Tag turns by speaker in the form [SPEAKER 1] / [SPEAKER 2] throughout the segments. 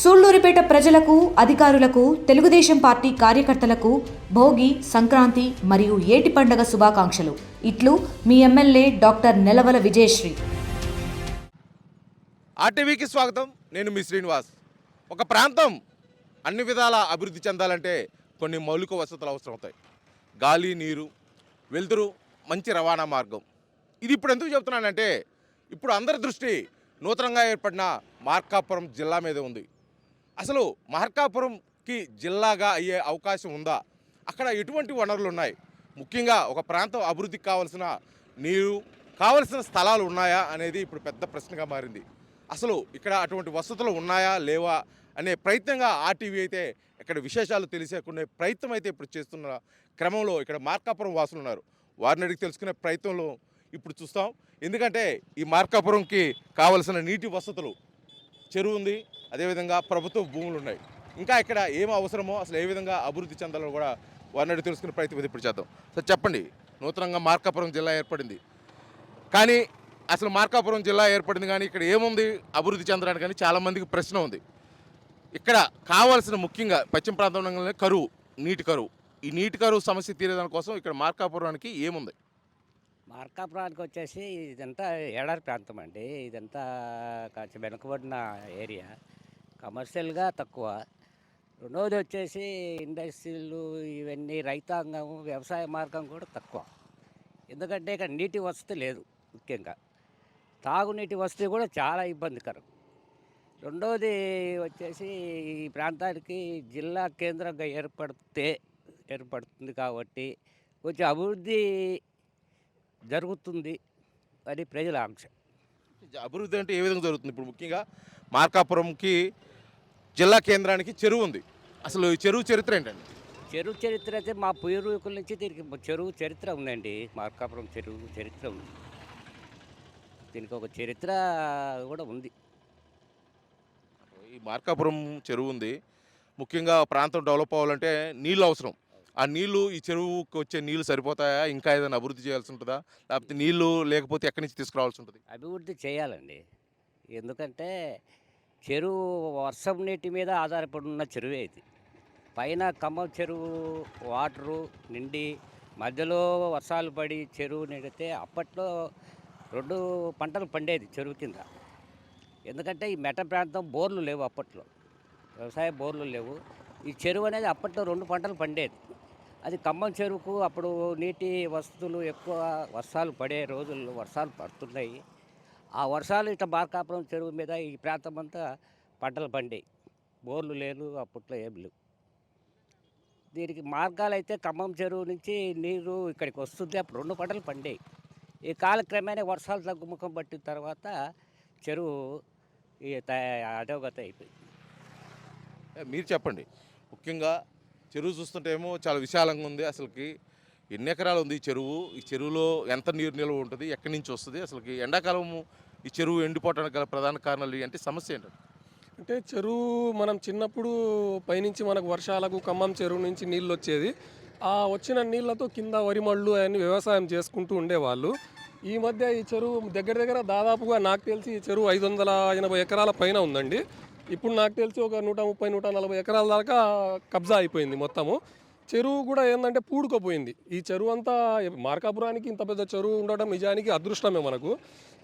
[SPEAKER 1] సూళ్ళూరిపేట ప్రజలకు అధికారులకు తెలుగుదేశం పార్టీ కార్యకర్తలకు భోగి సంక్రాంతి మరియు ఏటి పండగ శుభాకాంక్షలు. ఇట్లు మీ ఎమ్మెల్యే డాక్టర్ నెలవల విజయశ్రీ.
[SPEAKER 2] ఆర్టీవీకి స్వాగతం. నేను మీ శ్రీనివాస్. ఒక ప్రాంతం అన్ని విధాల అభివృద్ధి చెందాలంటే కొన్ని మౌలిక వసతులు అవసరం అవుతాయి గాలి నీరు వెలుతురు మంచి రవాణా మార్గం. ఇది ఇప్పుడు ఎందుకు చెప్తున్నానంటే ఇప్పుడు అందరి దృష్టి నూతనంగా ఏర్పడిన మార్కాపురం జిల్లా మీద ఉంది. అసలు మార్కాపురంకి జిల్లాగా అయ్యే అవకాశం ఉందా? అక్కడ ఎటువంటి వనరులు ఉన్నాయి? ముఖ్యంగా ఒక ప్రాంతం అభివృద్ధికి కావలసిన నీరు కావలసిన స్థలాలు ఉన్నాయా అనేది ఇప్పుడు పెద్ద ప్రశ్నగా మారింది. అసలు ఇక్కడ అటువంటి వసతులు ఉన్నాయా లేవా అనే ప్రయత్నంగా ఆర్టీవీ అయితే ఇక్కడ విశేషాలు తెలిసేకునే ప్రయత్నం అయితే ఇప్పుడు చేస్తున్న క్రమంలో ఇక్కడ మార్కాపురం వాసులు ఉన్నారు. వారిని అడిగి తెలుసుకునే ప్రయత్నంలో ఇప్పుడు చూస్తాం. ఎందుకంటే ఈ మార్కాపురంకి కావలసిన నీటి వసతులు చెరువు ఉంది అదేవిధంగా ప్రభుత్వ భూములు ఉన్నాయి. ఇంకా ఇక్కడ ఏం అవసరమో అసలు ఏ విధంగా అభివృద్ధి చెందాలో కూడా వారిని తెలుసుకునే ప్రయత్నం ఇప్పుడు చేద్దాం. సార్ చెప్పండి నూతనంగా మార్కాపురం జిల్లా ఏర్పడింది. కానీ అసలు మార్కాపురం జిల్లా ఏర్పడింది కానీ ఇక్కడ ఏముంది? అభివృద్ధి చెందడానికి కానీ చాలామందికి ప్రశ్న ఉంది. ఇక్కడ కావాల్సిన ముఖ్యంగా పశ్చిమ ప్రాంతంలోనే కరువు నీటి కరువు. ఈ నీటి కరువు సమస్య తీరేదాని కోసం ఇక్కడ మార్కాపురానికి ఏముంది?
[SPEAKER 3] మార్కాపురానికి వచ్చేసి ఇదంతా ఏడారి ప్రాంతం అండి. ఇదంతా కొంచెం వెనుకబడిన ఏరియా. కమర్షియల్గా తక్కువ. రెండవది వచ్చేసి ఇండస్ట్రీలు ఇవన్నీ రైతాంగం వ్యవసాయ మార్గం కూడా తక్కువ. ఎందుకంటే ఇక్కడ నీటి వసతి లేదు ముఖ్యంగా. తాగునీటి వసతి కూడా చాలా ఇబ్బందికరం. రెండవది వచ్చేసి ఈ ప్రాంతానికి జిల్లా కేంద్రంగా ఏర్పడితే ఏర్పడుతుంది కాబట్టి కొంచెం అభివృద్ధి జరుగుతుంది అని ప్రజల ఆంక్ష
[SPEAKER 2] అభివృద్ధి అంటే ఏ విధంగా జరుగుతుంది? ఇప్పుడు ముఖ్యంగా మార్కాపురంకి జిల్లా కేంద్రానికి చెరువు ఉంది. అసలు ఈ చెరువు చరిత్ర ఏంటండి?
[SPEAKER 3] చెరువు చరిత్ర అయితే మా పూర్వీకుల నుంచి దీనికి చెరువు చరిత్ర ఉందండి. మార్కాపురం చెరువు చరిత్ర ఉంది. దీనికి ఒక చరిత్ర కూడా ఉంది.
[SPEAKER 2] ఈ మార్కాపురం చెరువు ఉంది. ముఖ్యంగా ప్రాంతం డెవలప్ అవ్వాలంటే నీళ్ళు అవసరం. ఆ నీళ్ళు ఈ చెరువుకి వచ్చే నీళ్ళు సరిపోతాయా? ఇంకా ఏదైనా అభివృద్ధి చేయాల్సి ఉంటుందా? లేకపోతే నీళ్ళు లేకపోతే ఎక్కడి నుంచి తీసుకురావాల్సి ఉంటుంది?
[SPEAKER 3] అభివృద్ధి చేయాలండి. ఎందుకంటే చెరువు వర్షం నీటి మీద ఆధారపడి ఉన్న చెరువే ఇది. పైన ఖమ్మం చెరువు వాటరు నిండి మధ్యలో వర్షాలు పడి చెరువు నిండితే అప్పట్లో రెండు పంటలు పండేది చెరువు కింద. ఎందుకంటే ఈ మెట్ట ప్రాంతం బోర్లు లేవు అప్పట్లో. వ్యవసాయ బోర్లు లేవు. ఈ చెరువు అనేది అప్పట్లో రెండు పంటలు పండేది. అది ఖమ్మం చెరువుకు అప్పుడు నీటి వసతులు ఎక్కువ వర్షాలు పడే రోజుల్లో వర్షాలు పడుతున్నాయి. ఆ వర్షాలు ఇట్లా మార్కాపురం చెరువు మీద ఈ ప్రాంతం అంతా పంటలు పండాయి. బోర్లు లేదు అప్పట్లో ఏం లేవు. దీనికి మార్గాలు అయితే ఖమ్మం చెరువు నుంచి నీరు ఇక్కడికి వస్తుంది. అప్పుడు రెండు పంటలు పండాయి. ఈ కాలక్రమేణా వర్షాలు తగ్గుముఖం పట్టిన తర్వాత చెరువు ఈ త- అయిపోయింది.
[SPEAKER 2] మీరు చెప్పండి. ముఖ్యంగా చెరువు చూస్తుంటే ఏమో చాలా విశాలంగా ఉంది అసలుకి. ఎన్ని ఎకరాలు ఉంది ఈ చెరువు? ఈ చెరువులో ఎంత నీరు నిల్వ ఉంటుంది? ఎక్కడి నుంచి వస్తుంది? అసలుకి ఎండాకాలము ఈ చెరువు ఎండిపోవడానికి గల ప్రధాన కారణాలు అంటే సమస్య ఏంటంటే
[SPEAKER 4] అంటే చెరువు మనం చిన్నప్పుడు పైనుంచి మనకు వర్షాలకు ఖమ్మం చెరువు నుంచి నీళ్ళు వచ్చేది. ఆ వచ్చిన నీళ్ళతో కింద వరి మళ్ళు అవన్నీ వ్యవసాయం చేసుకుంటూ ఉండేవాళ్ళు. ఈ మధ్య ఈ చెరువు దగ్గర దగ్గర దాదాపుగా నాకు తెలిసి ఈ చెరువు ఐదు వందల ఎనభై ఎకరాల పైన ఉందండి. ఇప్పుడు నాకు తెలిసి ఒక నూట ముప్పై నూట నలభై ఎకరాల దాకా కబ్జా అయిపోయింది మొత్తము. చెరువు కూడా ఏంటంటే పూడుకుపోయింది. ఈ చెరువు అంతా మార్కాపురానికి ఇంత పెద్ద చెరువు ఉండడం నిజానికి అదృష్టమే మనకు.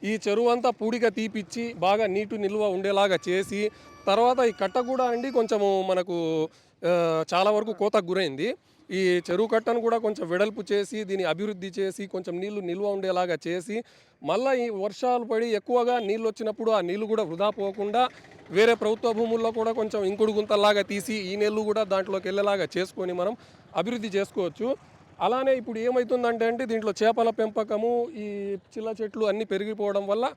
[SPEAKER 4] ఈ చెరువు అంతా పూడిక తీపిచ్చి బాగా నీటు నిల్వ ఉండేలాగా చేసి తర్వాత ఈ కట్ట కూడా అండి కొంచెము మనకు చాలా వరకు కోతకు గురైంది. ఈ చెరువు కట్టను కూడా కొంచెం వెడల్పు చేసి దీన్ని అభివృద్ధి చేసి కొంచెం నీళ్ళు నిల్వ ఉండేలాగా చేసి మళ్ళీ ఈ వర్షాలు పడి ఎక్కువగా నీళ్ళు వచ్చినప్పుడు ఆ నీళ్ళు కూడా వృధా పోకుండా వేరే ప్రభుత్వ భూముల్లో కూడా కొంచెం ఇంకుడు గుంతలాగా తీసి ఈ నీళ్ళు కూడా దాంట్లోకి వెళ్ళేలాగా చేసుకొని మనం అభివృద్ధి చేసుకోవచ్చు. అలానే ఇప్పుడు ఏమవుతుందంటే అంటే దీంట్లో చేపల పెంపకము ఈ చిల్ల చెట్లు అన్నీ పెరిగిపోవడం వల్ల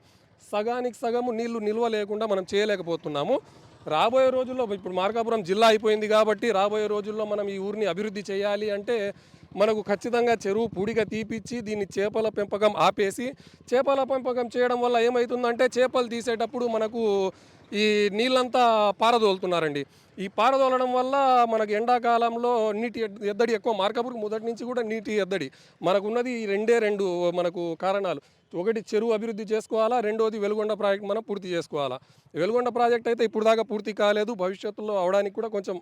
[SPEAKER 4] సగానికి సగము నీళ్ళు నిల్వ లేకుండా మనం చేయలేకపోతున్నాము. రాబోయే రోజుల్లో ఇప్పుడు మార్కాపురం జిల్లా అయిపోయింది కాబట్టి రాబోయే రోజుల్లో మనం ఈ ఊరిని అభివృద్ధి చేయాలి అంటే మనకు ఖచ్చితంగా చెరువు పూడిగా తీపిచ్చి దీన్ని చేపల పెంపకం ఆపేసి చేపల పెంపకం చేయడం వల్ల ఏమవుతుందంటే చేపలు తీసేటప్పుడు మనకు ఈ నీళ్ళంతా పారదోలుతున్నారండి. ఈ పారదోలడం వల్ల మనకు ఎండాకాలంలో నీటి ఎద్దడి ఎక్కువ. మార్కాపురం మొదటి నుంచి కూడా నీటి ఎద్దడి. మనకున్నది ఈ రెండే రెండు మనకు కారణాలు. ఒకటి చెరువు అభివృద్ధి చేసుకోవాలా? రెండోది వెలుగొండ ప్రాజెక్ట్ మనం పూర్తి చేసుకోవాలా? వెలుగొండ ప్రాజెక్ట్ అయితే ఇప్పుడు దాకా పూర్తి కాలేదు. భవిష్యత్తులో అవడానికి కూడా కొంచెం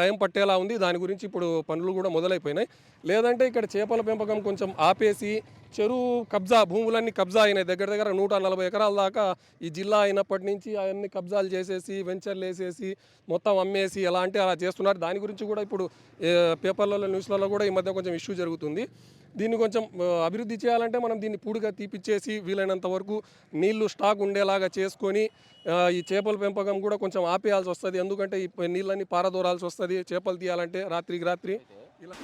[SPEAKER 4] టైం పట్టేలా ఉంది. దాని గురించి ఇప్పుడు పనులు కూడా మొదలైపోయినాయి. లేదంటే ఇక్కడ చేపల పెంపకం కొంచెం ఆపేసి చెరువు కబ్జా భూములన్నీ కబ్జా అయినాయి. దగ్గర దగ్గర నూట నలభై ఎకరాల దాకా ఈ జిల్లా అయినప్పటి నుంచి అవన్నీ కబ్జాలు చేసేసి వెంచర్లు వేసేసి మొత్తం అమ్మేసి ఎలా అంటే అలా చేస్తున్నారు. దాని గురించి కూడా ఇప్పుడు పేపర్లలో న్యూస్లలో కూడా ఈ మధ్య కొంచెం ఇష్యూ జరుగుతుంది. దీన్ని కొంచెం అభివృద్ధి చేయాలంటే మనం దీన్ని పూడిగా తీపిచ్చేసి వీలైనంత వరకు నీళ్ళు స్టాక్ ఉండేలాగా చేసుకొని ఈ చేపల పెంపకం కూడా కొంచెం ఆపేయాల్సి వస్తుంది. ఎందుకంటే ఈ నీళ్ళని పారదోరాల్సి వస్తుంది. చేపలు తీయాలంటే రాత్రికి రాత్రి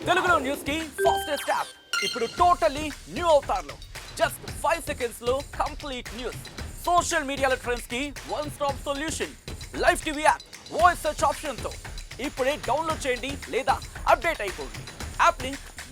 [SPEAKER 5] తెలుగులో న్యూస్కి ఫాస్టెస్ట్ యాప్ ఇప్పుడు టోటలీ న్యూ అవుతారు జస్ట్ ఫైవ్ సెకండ్స్లో కంప్లీట్ న్యూస్ సోషల్ మీడియాలో ట్రెండ్స్కి one stop solution live TV app voice search ఆప్షన్తో. ఇప్పుడే డౌన్లోడ్ చేయండి లేదా అప్డేట్ అయిపోండి. App link